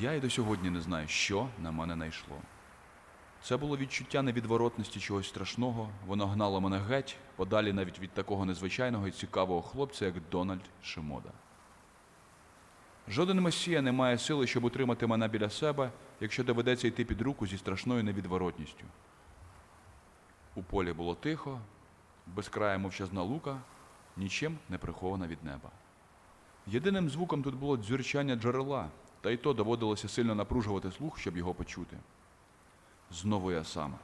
Я й до сьогодні не знаю, що на мене найшло. Це було відчуття невідворотності чогось страшного, воно гнало мене геть, подалі навіть від такого незвичайного і цікавого хлопця, як Дональд Шимода. Жоден месія не має сили, щоб утримати мене біля себе, якщо доведеться йти під руку зі страшною невідворотністю. У полі було тихо, безкрая мовчазна лука, нічим не прихована від неба. Єдиним звуком тут було дзюрчання джерела, та й то доводилося сильно напружувати слух, щоб його почути. Знову я сам.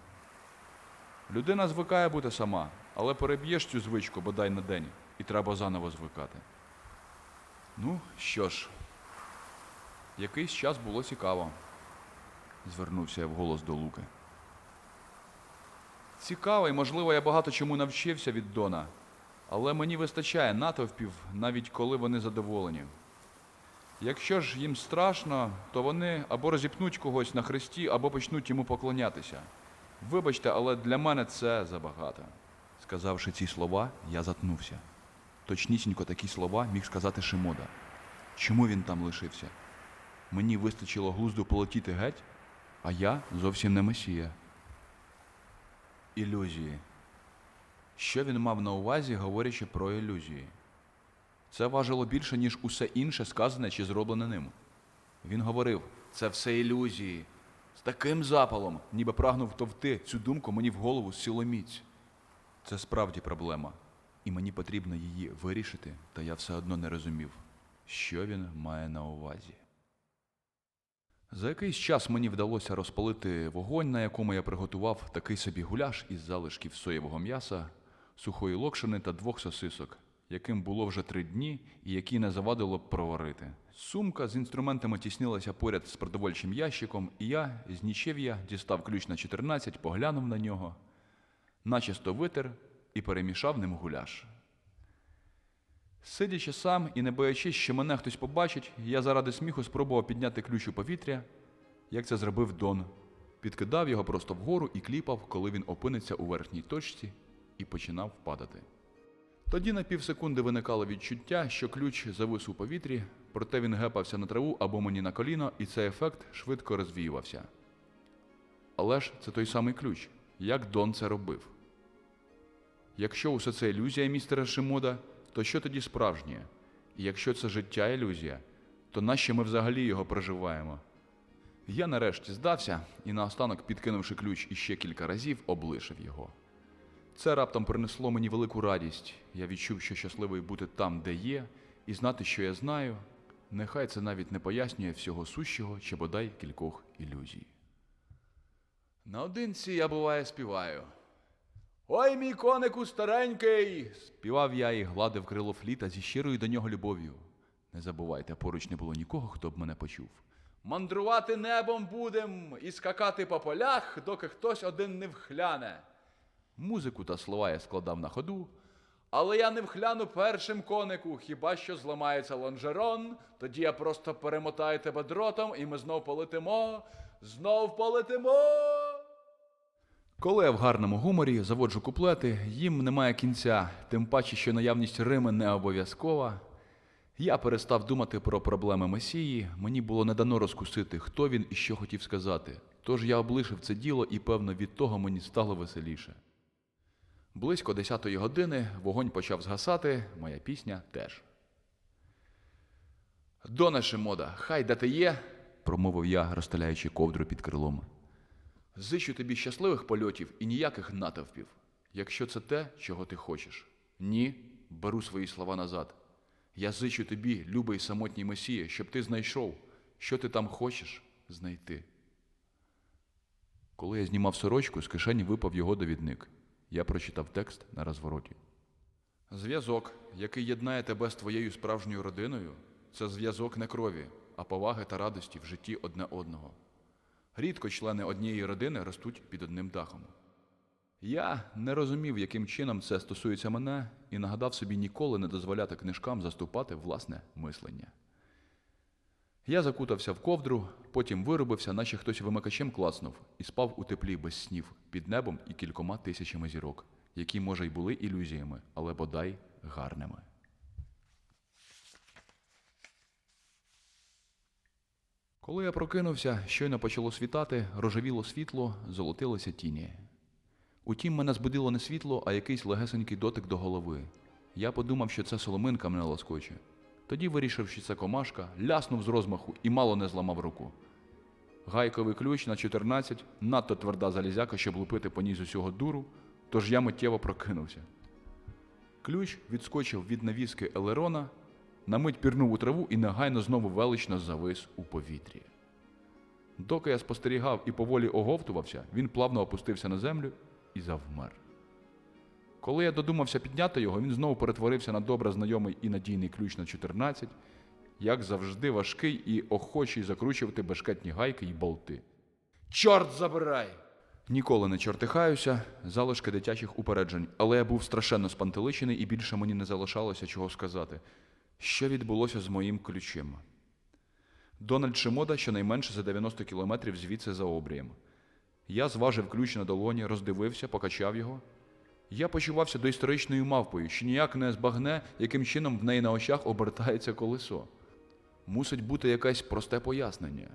Людина звикає бути сама, але переб'єш цю звичку бодай на день, і треба заново звикати. Ну, що ж, якийсь час було цікаво, звернувся я вголос до Луки. Цікаво, і, можливо, я багато чому навчився від Дона, але мені вистачає натовпів, навіть коли вони задоволені. Якщо ж їм страшно, то вони або розіпнуть когось на хресті, або почнуть йому поклонятися. Вибачте, але для мене це забагато. Сказавши ці слова, я затнувся. Точнісінько такі слова міг сказати Шимода. Чому він там лишився? Мені вистачило глузду полетіти геть, а я зовсім не месія. Ілюзії. Що він мав на увазі, говорячи про ілюзії? Це важило більше, ніж усе інше сказане чи зроблене ним. Він говорив, це все ілюзії. З таким запалом, ніби прагнув втовти цю думку мені в голову силоміць. Це справді проблема, і мені потрібно її вирішити, та я все одно не розумів, що він має на увазі. За якийсь час мені вдалося розпалити вогонь, на якому я приготував такий собі гуляш із залишків соєвого м'яса, сухої локшини та двох сосисок, яким було вже три дні і які не завадило б проварити. Сумка з інструментами тіснилася поряд з продовольчим ящиком, і я з нічев'я дістав ключ на 14, поглянув на нього, начисто витер і перемішав ним гуляш. Сидячи сам і не боячись, що мене хтось побачить, я заради сміху спробував підняти ключ у повітря, як це зробив Дон. Підкидав його просто вгору і кліпав, коли він опиниться у верхній точці і починав падати. Тоді на півсекунди виникало відчуття, що ключ завис у повітрі, проте він гепався на траву або мені на коліно, і цей ефект швидко розвіювався. Але ж це той самий ключ, як Дон це робив. Якщо усе це ілюзія містера Шимода, то що тоді справжнє? І якщо це життя ілюзія, то нащо ми взагалі його проживаємо? Я нарешті здався і наостанок, підкинувши ключ іще кілька разів, облишив його. Це раптом принесло мені велику радість. Я відчув, що щасливий бути там, де є, і знати, що я знаю, нехай це навіть не пояснює всього сущого чи бодай кількох ілюзій. Наодинці я буває співаю. Ой, мій конику старенький! співав я і гладив крило фліта зі щирою до нього любов'ю. Не забувайте, поруч не було нікого, хто б мене почув. Мандрувати небом будем і скакати по полях, доки хтось один не вхляне. Музику та слова я складав на ходу, але я не вхляну першим конику, хіба що зламається лонжерон, тоді я просто перемотаю тебе дротом, і ми знов полетимо, знов полетимо. Коли я в гарному гуморі заводжу куплети, їм немає кінця, тим паче, що наявність Рими не обов'язкова. Я перестав думати про проблеми Месії, мені було не дано розкусити, хто він і що хотів сказати. Тож я облишив це діло і, певно, від того мені стало веселіше. Близько десятої години вогонь почав згасати, моя пісня теж. Доне Шимода, хай де ти є, промовив я, розстеляючи ковдру під крилом. Зичу тобі щасливих польотів і ніяких натовпів, якщо це те, чого ти хочеш. Ні, беру свої слова назад. Я зичу тобі, любий самотній Месія, щоб ти знайшов, що ти там хочеш знайти. Коли я знімав сорочку, з кишені випав його довідник. Я прочитав текст на розвороті. Зв'язок, який єднає тебе з твоєю справжньою родиною, це зв'язок не крові, а поваги та радості в житті одне одного. Рідко члени однієї родини ростуть під одним дахом. Я не розумів, яким чином це стосується мене, і нагадав собі ніколи не дозволяти книжкам заступати власне мислення. Я закутався в ковдру, потім виробився, наче хтось вимикачем клацнув, і спав у теплі без снів під небом і кількома тисячами зірок, які, може, й були ілюзіями, але бодай гарними. Коли я прокинувся, щойно почало світати, рожевіло світло, золотилися тіні. Утім, мене збудило не світло, а якийсь легесенький дотик до голови. Я подумав, що це соломинка мене лоскоче. Тоді вирішив, що це комашка, ляснув з розмаху і мало не зламав руку. Гайковий ключ на 14 надто тверда залізяка, щоб лупити по ній з усього дуру, тож я миттєво прокинувся. Ключ відскочив від навіски Елерона, на мить пірнув у траву і негайно знову велично завис у повітрі. Доки я спостерігав і поволі оговтувався, він плавно опустився на землю і завмер. Коли я додумався підняти його, він знову перетворився на добре знайомий і надійний ключ на 14, як завжди важкий і охочий закручувати бешкетні гайки й болти. Чорт забирай! Ніколи не чортихаюся, залишки дитячих упереджень, але я був страшенно спантеличений і більше мені не залишалося чого сказати. Що відбулося з моїм ключем? Дональд Шимода щонайменше за 90 кілометрів звідси за обрієм. Я зважив ключ на долоні, роздивився, покачав його. Я почувався доісторичною мавпою, що ніяк не збагне, яким чином в неї на очах обертається колесо. Мусить бути якесь просте пояснення.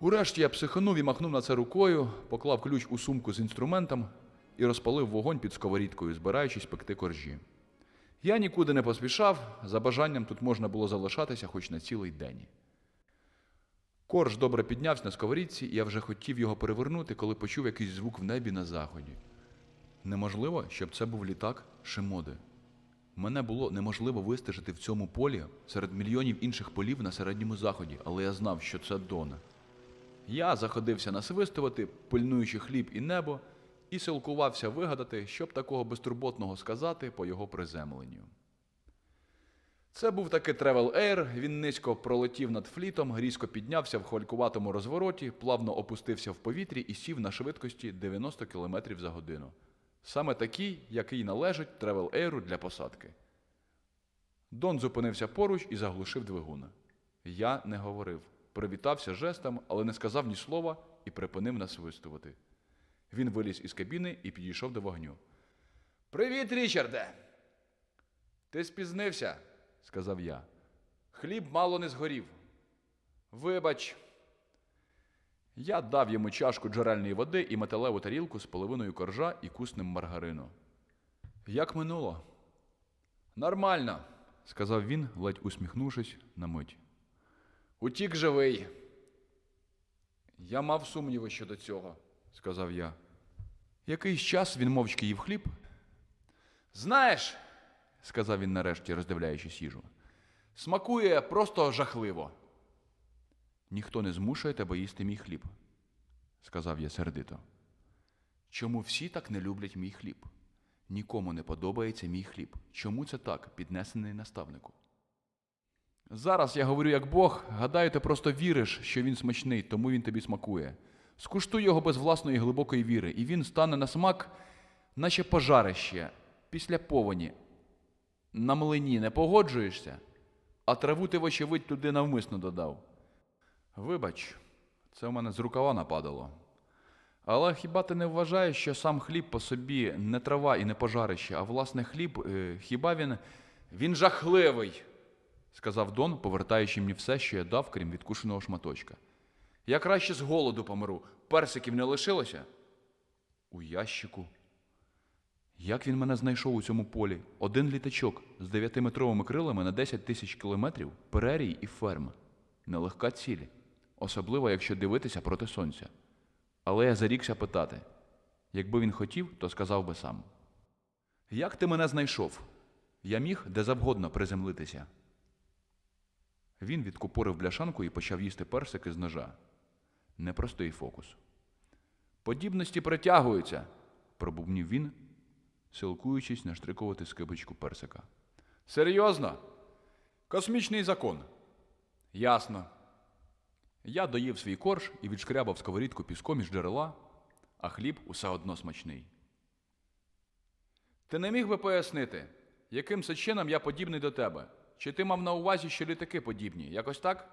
Урешті я психанув і махнув на це рукою, поклав ключ у сумку з інструментом і розпалив вогонь під сковорідкою, збираючись пекти коржі. Я нікуди не поспішав, за бажанням тут можна було залишатися хоч на цілий день. Корж добре піднявся на сковорідці, і я вже хотів його перевернути, коли почув якийсь звук в небі на заході. Неможливо, щоб це був літак Шимоди. Мене було неможливо вистежити в цьому полі серед мільйонів інших полів на середньому заході, але я знав, що це Дона. Я заходився насвистувати, пильнуючи хліб і небо, і силкувався вигадати, щоб такого безтурботного сказати по його приземленню. Це був таки Travel Air, він низько пролетів над флітом, різко піднявся в хвалькуватому розвороті, плавно опустився в повітрі і сів на швидкості 90 км за годину. Саме такий, який належить Travel Air для посадки. Дон зупинився поруч і заглушив двигун. Я не говорив, привітався жестом, але не сказав ні слова і припинив насвистувати. Він виліз із кабіни і підійшов до вогню. Привіт, Річарде! Ти спізнився, сказав я. Хліб мало не згорів. Вибач. Я дав йому чашку джерельної води і металеву тарілку з половиною коржа і куснем маргарину. Як минуло? Нормально, сказав він, ледь усміхнувшись на мить. Утік живий. Я мав сумніви щодо цього. сказав я. Якийсь час він мовчки їв хліб, Знаєш, сказав він нарешті, роздивляючись їжу. смакує просто жахливо. Ніхто не змушує тебе їсти мій хліб, сказав я сердито. Чому всі так не люблять мій хліб? Нікому не подобається мій хліб. Чому це так, піднесений наставнику? Зараз я говорю як Бог, гадаю, ти просто віриш, що він смачний, тому він тобі смакує. Скуштуй його без власної глибокої віри, і він стане на смак, наче пожарище після повені. На млині не погоджуєшся, а траву ти, вочевидь, туди навмисно додав. Вибач, це в мене з рукава нападало. Але хіба ти не вважаєш, що сам хліб по собі не трава і не пожарище, а власне хліб, е, хіба він. Він жахливий. сказав Дон, повертаючи мені все, що я дав, крім відкушеного шматочка. Я краще з голоду помру. Персиків не лишилося? У ящику. Як він мене знайшов у цьому полі? Один літачок з дев'ятиметровими крилами на 10 тисяч кілометрів, прерій і ферма. Нелегка ціль, особливо якщо дивитися проти сонця. Але я зарікся питати. Якби він хотів, то сказав би сам. Як ти мене знайшов? Я міг де завгодно приземлитися. Він відкупорив бляшанку і почав їсти персики з ножа. Непростий фокус. Подібності притягуються, пробубнів він, силкуючись наштрикувати скибочку персика. Серйозно? Космічний закон. Ясно. Я доїв свій корж і відшкрябав сковорідку піском із джерела, а хліб усе одно смачний. Ти не міг би пояснити, яким це чином я подібний до тебе? Чи ти мав на увазі, що літаки подібні? Якось так?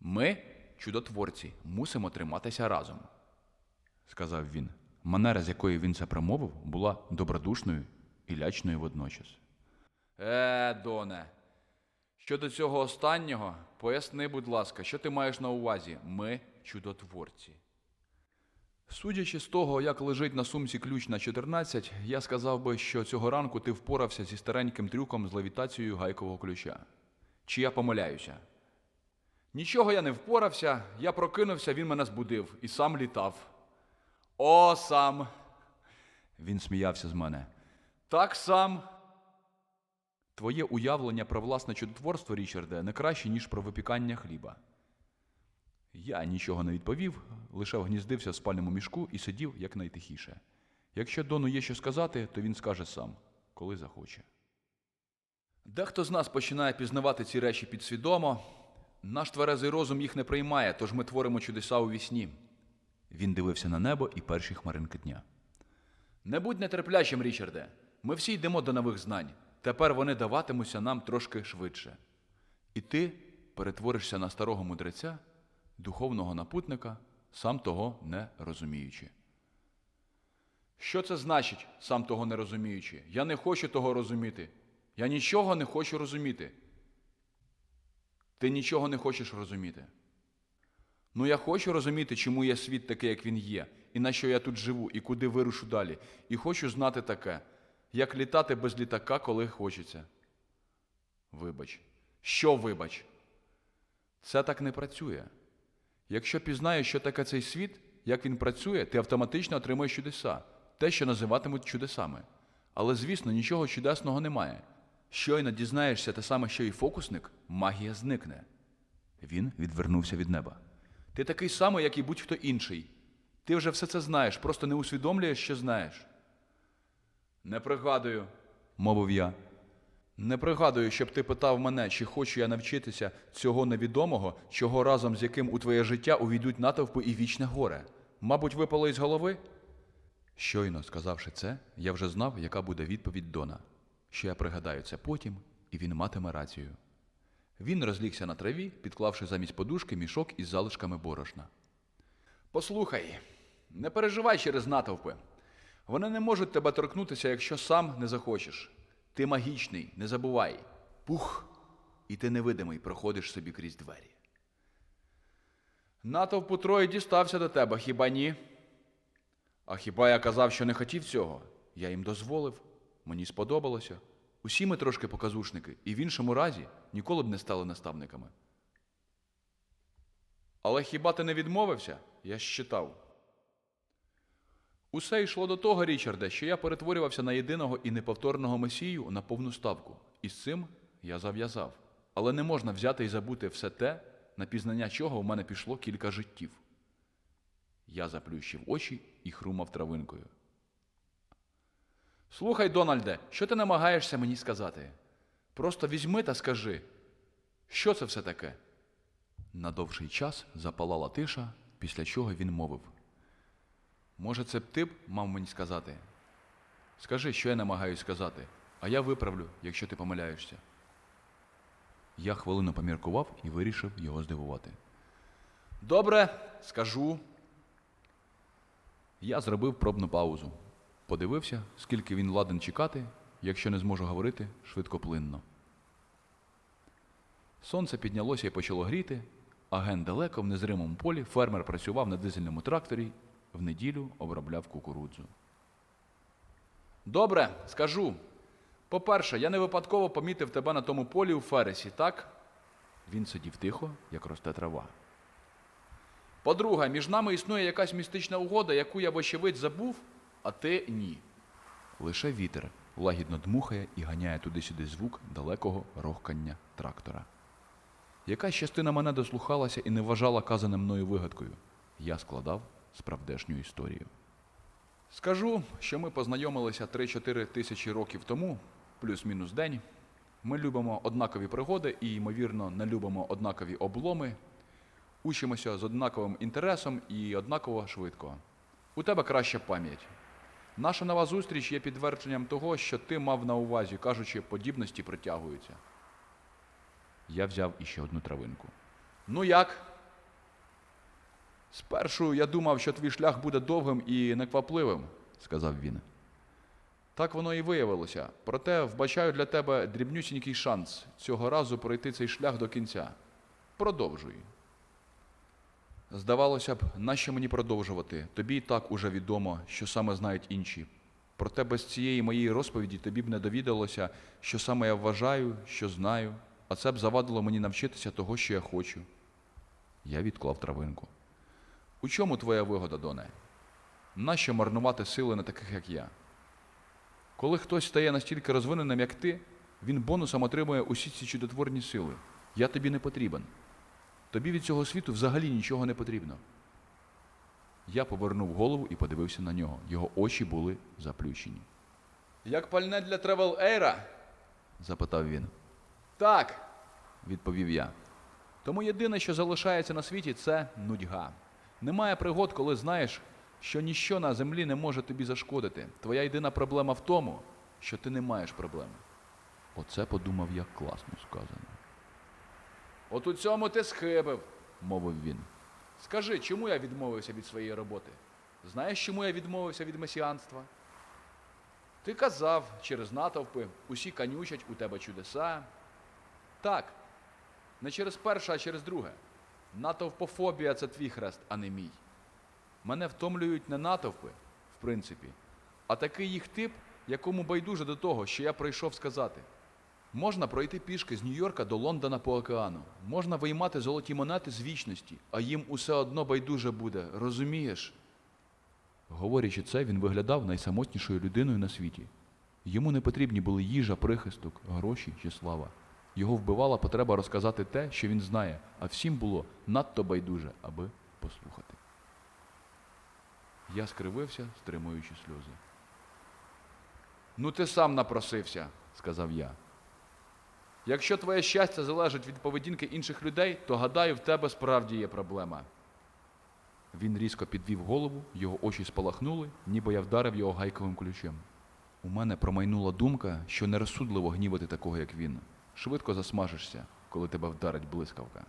Ми, чудотворці, мусимо триматися разом, сказав він. Манера, з якої він це промовив, була добродушною і лячною водночас. Е, Доне. Щодо цього останнього, поясни, будь ласка, що ти маєш на увазі? Ми чудотворці. Судячи з того, як лежить на сумці ключ на 14, я сказав би, що цього ранку ти впорався зі стареньким трюком з левітацією гайкового ключа. Чи я помиляюся? Нічого я не впорався, я прокинувся, він мене збудив і сам літав. О, сам. Він сміявся з мене. Так сам. Твоє уявлення про власне чудотворство, Річарде, не краще, ніж про випікання хліба. Я нічого не відповів, лише вгніздився в спальному мішку і сидів якнайтихіше. Якщо Дону є що сказати, то він скаже сам, коли захоче. Дехто з нас починає пізнавати ці речі підсвідомо. Наш тверезий розум їх не приймає, тож ми творимо чудеса у вісні. Він дивився на небо і перші хмаринки дня. Не будь нетерплячим, Річарде. Ми всі йдемо до нових знань. Тепер вони даватимуться нам трошки швидше. І ти перетворишся на старого мудреця, духовного напутника, сам того не розуміючи. Що це значить, сам того не розуміючи? Я не хочу того розуміти. Я нічого не хочу розуміти. Ти нічого не хочеш розуміти. Ну, я хочу розуміти, чому є світ такий, як він є, і на що я тут живу, і куди вирушу далі. І хочу знати таке, як літати без літака, коли хочеться. Вибач. Що вибач? Це так не працює. Якщо пізнаєш, що таке цей світ, як він працює, ти автоматично отримуєш чудеса, те, що називатимуть чудесами. Але, звісно, нічого чудесного немає. Щойно дізнаєшся те саме, що і фокусник, магія зникне. Він відвернувся від неба. Ти такий самий, як і будь-хто інший. Ти вже все це знаєш, просто не усвідомлюєш, що знаєш. Не пригадую. Мовив я. Не пригадую, щоб ти питав мене, чи хочу я навчитися цього невідомого, чого разом з яким у твоє життя увійдуть натовпи і вічне горе. Мабуть, випало із голови? Щойно сказавши це, я вже знав, яка буде відповідь Дона, що я пригадаю це потім, і він матиме рацію. Він розлігся на траві, підклавши замість подушки мішок із залишками борошна. Послухай, не переживай через натовпи. Вони не можуть тебе торкнутися, якщо сам не захочеш. Ти магічний, не забувай. Пух, і ти невидимий проходиш собі крізь двері. Натовпу троє дістався до тебе, хіба ні? А хіба я казав, що не хотів цього? Я їм дозволив, мені сподобалося. Усі ми трошки показушники, і в іншому разі ніколи б не стали наставниками. Але хіба ти не відмовився? Я ж читав. Усе йшло до того, Річарде, що я перетворювався на єдиного і неповторного месію на повну ставку. І з цим я зав'язав. Але не можна взяти і забути все те, на пізнання чого в мене пішло кілька життів. Я заплющив очі і хрумав травинкою. Слухай, Дональде, що ти намагаєшся мені сказати? Просто візьми та скажи, що це все таке? На довший час запалала тиша, після чого він мовив. Може, це б ти б мав мені сказати? Скажи, що я намагаюсь сказати, а я виправлю, якщо ти помиляєшся. Я хвилину поміркував і вирішив його здивувати. Добре, скажу. Я зробив пробну паузу. Подивився, скільки він ладен чекати, якщо не зможу говорити швидкоплинно. Сонце піднялося і почало гріти, а ген далеко в незримому полі фермер працював на дизельному тракторі, в неділю обробляв кукурудзу. Добре, скажу. По-перше, я не випадково помітив тебе на тому полі у Фересі, так? Він сидів тихо, як росте трава. По-друге, між нами існує якась містична угода, яку я, вочевидь, забув, а ти ні. Лише вітер лагідно дмухає і ганяє туди-сюди звук далекого рохкання трактора. Якась частина мене дослухалася і не вважала казаним мною вигадкою. Я складав справдешню історію. Скажу, що ми познайомилися 3-4 тисячі років тому, плюс-мінус день. Ми любимо однакові пригоди і, ймовірно, не любимо однакові обломи. Учимося з однаковим інтересом і однаково швидко. У тебе краща пам'ять. Наша нова зустріч є підтвердженням того, що ти мав на увазі, кажучи, подібності притягуються. Я взяв іще одну травинку. Ну як? Спершу я думав, що твій шлях буде довгим і неквапливим. сказав він. Так воно і виявилося. Проте вбачаю для тебе дрібнюсінький шанс цього разу пройти цей шлях до кінця. Продовжуй. Здавалося б, нащо мені продовжувати? Тобі і так уже відомо, що саме знають інші. Проте без цієї моєї розповіді тобі б не довідалося, що саме я вважаю, що знаю, а це б завадило мені навчитися того, що я хочу. Я відклав травинку. У чому твоя вигода, Доне? Нащо марнувати сили на таких, як я? Коли хтось стає настільки розвиненим, як ти, він бонусом отримує усі ці чудотворні сили. Я тобі не потрібен. Тобі від цього світу взагалі нічого не потрібно. Я повернув голову і подивився на нього. Його очі були заплющені. Як пальне для Travel Air? Запитав він. Так. Відповів я. Тому єдине, що залишається на світі, це нудьга. Немає пригод, коли знаєш, що ніщо на землі не може тобі зашкодити. Твоя єдина проблема в тому, що ти не маєш проблеми. Оце подумав я класно сказано, От у цьому ти схибив. мовив він. Скажи, чому я відмовився від своєї роботи? Знаєш, чому я відмовився від месіанства? Ти казав через натовпи, усі канючать у тебе чудеса. Так, не через перше, а через друге. Натовпофобія це твій хрест, а не мій. Мене втомлюють не натовпи, в принципі, а такий їх тип, якому байдуже до того, що я прийшов сказати. Можна пройти пішки з Нью-Йорка до Лондона по океану. Можна виймати золоті монети з вічності, а їм усе одно байдуже буде, розумієш? Говорячи це, він виглядав найсамотнішою людиною на світі. Йому не потрібні були їжа, прихисток, гроші чи слава. Його вбивала потреба розказати те, що він знає, а всім було надто байдуже, аби послухати. Я скривився, стримуючи сльози. Ну ти сам напросився. Сказав я. Якщо твоє щастя залежить від поведінки інших людей, то гадаю, в тебе справді є проблема. Він різко підвів голову, його очі спалахнули, ніби я вдарив його гайковим ключем. У мене промайнула думка, що нерозсудливо гнівати такого, як він. Швидко засмажишся, коли тебе вдарить блискавка.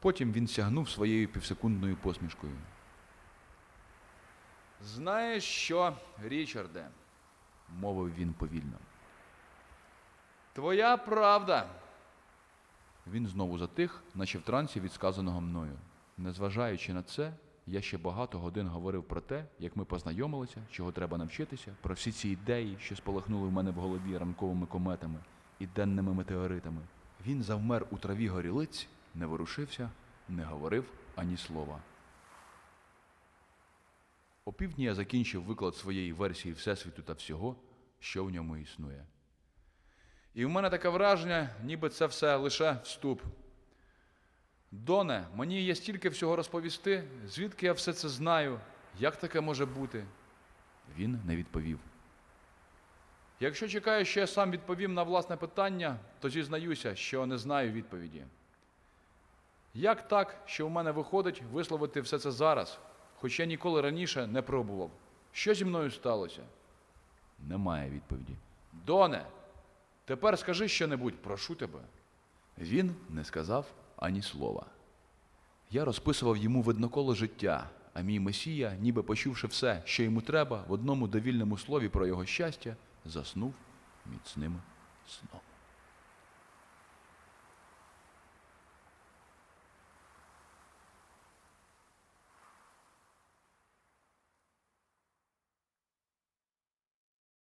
Потім він сягнув своєю півсекундною посмішкою. Знаєш що, Річарде, Мовив він повільно. твоя правда. Він знову затих, наче в трансі від сказаного мною. Незважаючи на це, я ще багато годин говорив про те, як ми познайомилися, чого треба навчитися, про всі ці ідеї, що спалахнули в мене в голові ранковими кометами і денними метеоритами. Він завмер у траві горілиць, не ворушився, не говорив ані слова. Опівдні я закінчив виклад своєї версії Всесвіту та всього, що в ньому існує. І в мене таке враження, ніби це все лише вступ. Доне, мені є стільки всього розповісти, звідки я все це знаю, як таке може бути. Він не відповів. Якщо чекаєш, що я сам відповім на власне питання, то зізнаюся, що не знаю відповіді. Як так, що в мене виходить висловити все це зараз, хоч я ніколи раніше не пробував? Що зі мною сталося? Немає відповіді. Доне, тепер скажи щонебудь, прошу тебе. Він не сказав ані слова. Я розписував йому видноколо життя, а мій месія, ніби почувши все, що йому треба, в одному довільному слові про його щастя, заснув міцним сном.